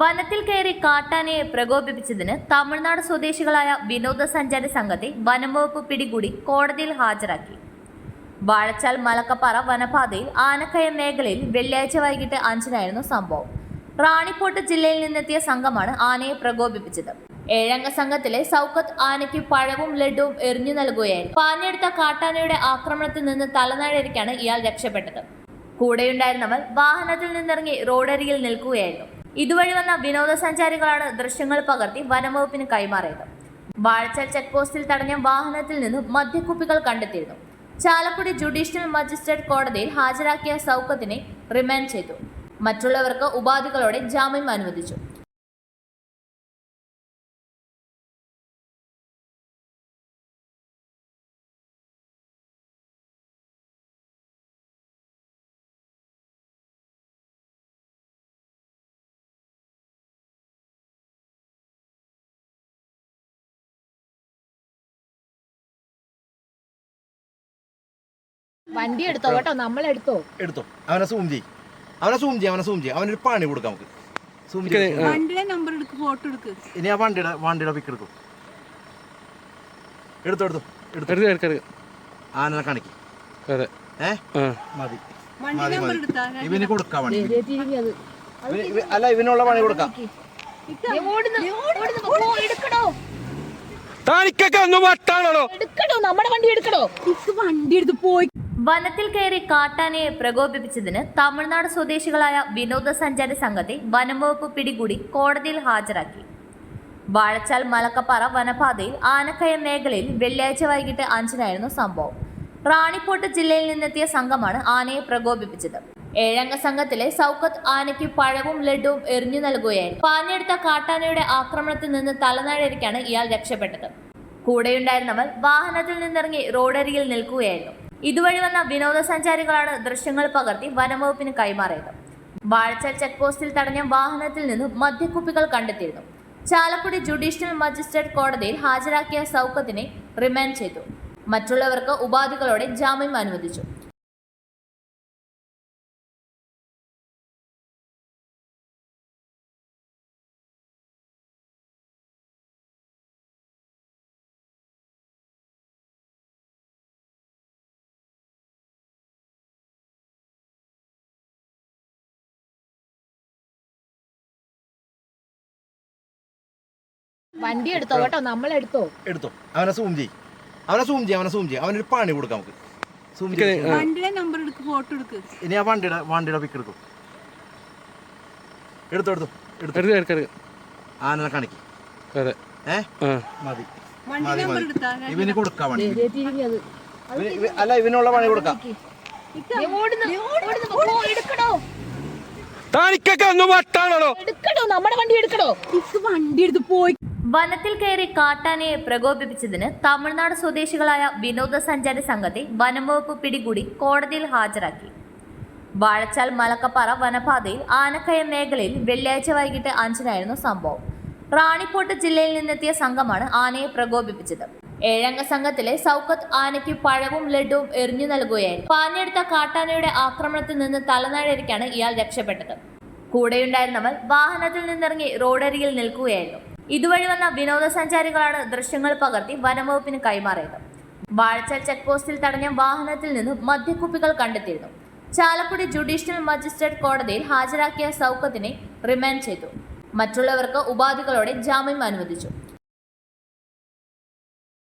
വനത്തിൽ കയറി കാട്ടാനയെ പ്രകോപിപ്പിച്ചതിന് തമിഴ്നാട് സ്വദേശികളായ വിനോദസഞ്ചാര സംഘത്തെ വനംവകുപ്പ് പിടികൂടി കോടതിയിൽ ഹാജരാക്കി. വാഴച്ചാൽ മലക്കപ്പാറ വനപാതയിൽ ആനക്കയം മേഖലയിൽ വെള്ളിയാഴ്ച വൈകിട്ട് അഞ്ചിനായിരുന്നു സംഭവം. റാണിപ്പോട്ട് ജില്ലയിൽ നിന്നെത്തിയ സംഘമാണ് ആനയെ പ്രകോപിപ്പിച്ചത്. ഏഴംഗ സംഘത്തിലെ സൗക്കത്ത് ആനയ്ക്ക് പഴവും ലഡുവും എറിഞ്ഞു നൽകുകയായിരുന്നു. പാഞ്ഞെടുത്ത കാട്ടാനയുടെ ആക്രമണത്തിൽ നിന്ന് തലനാഴരിക്കാണ് ഇയാൾ രക്ഷപ്പെട്ടത്. കൂടെയുണ്ടായിരുന്നവർ വാഹനത്തിൽ നിന്നിറങ്ങി റോഡരികിൽ നിൽക്കുകയായിരുന്നു. ഇതുവഴി വന്ന വിനോദസഞ്ചാരികളാണ് ദൃശ്യങ്ങൾ പകർത്തി വനംവകുപ്പിന് കൈമാറിയത്. വാഴച്ചാൽ ചെക്ക് പോസ്റ്റിൽ തടഞ്ഞ വാഹനത്തിൽ നിന്നും മദ്യക്കുപ്പികൾ കണ്ടെത്തിയിരുന്നു. ചാലക്കുടി ജുഡീഷ്യൽ മജിസ്ട്രേറ്റ് കോടതിയിൽ ഹാജരാക്കിയ സൗഖ്യത്തിനെ റിമാൻഡ് ചെയ്തു. മറ്റുള്ളവർക്ക് ഉപാധികളോടെ ജാമ്യം അനുവദിച്ചു. വണ്ടി എടുത്തോ കേട്ടോ നമ്മൾ എടുത്തോ? അവനെ സൂം ചെയ് അവനെ സൂം ചെയ്യ അവനെ സൂം ചെയ്യ. അവനൊരു പണി കൊടുക്കാം നമുക്ക്. സൂം വണ്ടിയുടെ നമ്പർ എടുക്ക് ഫോട്ടോ എടുക്ക്. ഇനി ആ വണ്ടിയുടെ വണ്ടിയുടെ പിക്ക് എടുക്കും. എടുത്തോ എടുത്തോ. എടുത്തോ. എടുക്ക എടുക്ക എടുക്ക. ആനനെ കാണിക്ക്. അതെ. ഏ? മതി. വണ്ടി എടുത്താ? ഇവന് കൊടുക്കാം അല്ല ഇവനുള്ള പണി കൊടുക്കാം. താനിക്കൊക്കെ ഒന്ന് വട്ടാണോ? നമ്മുടെ വണ്ടി എടുക്കടോ. ഇക്ക് വണ്ടി എടുത്ത് പോയി വനത്തിൽ കയറി കാട്ടാനയെ പ്രകോപിപ്പിച്ചതിന് തമിഴ്നാട് സ്വദേശികളായ വിനോദസഞ്ചാര സംഘത്തെ വനംവകുപ്പ് പിടികൂടി കോടതിയിൽ ഹാജരാക്കി. വാഴച്ചാൽ മലക്കപ്പാറ വനപാതയിൽ ആനക്കയം മേഖലയിൽ വെള്ളിയാഴ്ച വൈകിട്ട് അഞ്ചിനായിരുന്നു സംഭവം. റാണിപ്പോട്ട് ജില്ലയിൽ നിന്നെത്തിയ സംഘമാണ് ആനയെ പ്രകോപിപ്പിച്ചത്. ഏഴംഗ സംഘത്തിലെ സൗക്കത്ത് ആനയ്ക്ക് പഴവും ലഡുവും എറിഞ്ഞു നൽകുകയായിരുന്നു. പാഞ്ഞെടുത്ത കാട്ടാനയുടെ ആക്രമണത്തിൽ നിന്ന് തലനാഴരിക്കാണ് ഇയാൾ രക്ഷപ്പെട്ടത്. കൂടെയുണ്ടായിരുന്നവർ വാഹനത്തിൽ നിന്നിറങ്ങി റോഡരികിൽ നിൽക്കുകയായിരുന്നു. ഇതുവഴി വന്ന വിനോദസഞ്ചാരികളാണ് ദൃശ്യങ്ങൾ പകർത്തി വനംവകുപ്പിന് കൈമാറിയത്. വാഴച്ചാൽ ചെക്ക് പോസ്റ്റിൽ തടഞ്ഞ വാഹനത്തിൽ നിന്നും മദ്യക്കുപ്പികൾ കണ്ടെത്തിയിരുന്നു. ചാലക്കുടി ജുഡീഷ്യൽ മജിസ്ട്രേറ്റ് കോടതിയിൽ ഹാജരാക്കിയ സൗക്കത്തിനെ റിമാൻഡ് ചെയ്തു. മറ്റുള്ളവർക്ക് ഉപാധികളോടെ ജാമ്യം അനുവദിച്ചു. വണ്ടി എടുത്തോ? കേട്ടോ നമ്മൾ എടുത്തോ. അവനെ സൂം ചെയ് അവനെ സൂം ചെയ്യ അവനെ സൂം ചെയ്യ. അവനൊരു പണി കൊടുക്കാം നമുക്ക്. സൂം വണ്ടിയുടെ നമ്പർ എടുക്ക് ഫോട്ടോ എടുക്ക്. ഇനി ആ വണ്ടിയുടെ വണ്ടിയുടെ പിക്ക് എടുക്കും. എടുത്തോ എടുത്തോ. എടുത്തോ. എടുക്ക് എടുക്ക എടുക്ക. ആനനെ കാണിക്ക്. അതെ. ഏ? മതി. വണ്ടി മതി നമ്പർ മതി. എടുത്താ? ഇവന് കൊടുക്കാം വണ്ടി. അല്ല ഇവനുള്ള പണി കൊടുക്കാം. ദേ ഓടുന്നു, ഓടുന്നു, പോ, എടുക്കടോ. താനിക്കൊക്കെ ഒന്ന് വട്ടാണോ എടുക്കടോ നമ്മുടെ വണ്ടി എടുക്കണോ ഇക്ക് വണ്ടി എടുത്ത് പോയി വനത്തിൽ കയറി കാട്ടാനയെ പ്രകോപിപ്പിച്ചതിന് തമിഴ്നാട് സ്വദേശികളായ വിനോദസഞ്ചാര സംഘത്തെ വനംവകുപ്പ് പിടികൂടി കോടതിയിൽ ഹാജരാക്കി. വാഴച്ചാൽ മലക്കപ്പാറ വനപാതയിൽ ആനക്കയം മേഖലയിൽ വെള്ളിയാഴ്ച വൈകിട്ട് അഞ്ചിനായിരുന്നു സംഭവം. റാണിപ്പോട്ട് ജില്ലയിൽ നിന്നെത്തിയ സംഘമാണ് ആനയെ പ്രകോപിപ്പിച്ചത്. ഏഴംഗ സംഘത്തിലെ സൗക്കത്ത് ആനയ്ക്ക് പഴവും ലഡുവും എറിഞ്ഞു നൽകുകയായിരുന്നു. പാഞ്ഞെടുത്ത കാട്ടാനയുടെ ആക്രമണത്തിൽ നിന്ന് തലനാഴരിക്കാണ് ഇയാൾ രക്ഷപ്പെട്ടത്. കൂടെയുണ്ടായിരുന്നവർ വാഹനത്തിൽ നിന്നിറങ്ങി റോഡരികിൽ നിൽക്കുകയായിരുന്നു. ഇതുവഴി വന്ന വിനോദസഞ്ചാരികളാണ് ദൃശ്യങ്ങൾ പകർത്തി വനംവകുപ്പിന് കൈമാറിയത്. വാഴച്ചാൽ ചെക്ക് പോസ്റ്റിൽ തടഞ്ഞ വാഹനത്തിൽ നിന്നും മദ്യക്കുപ്പികൾ കണ്ടെത്തിയിരുന്നു. ചാലക്കുടി ജുഡീഷ്യൽ മജിസ്ട്രേറ്റ് കോടതിയിൽ ഹാജരാക്കിയ സൗക്കത്തിനെ റിമാൻഡ് ചെയ്തു. മറ്റുള്ളവർക്ക് ഉപാധികളോടെ ജാമ്യം അനുവദിച്ചു.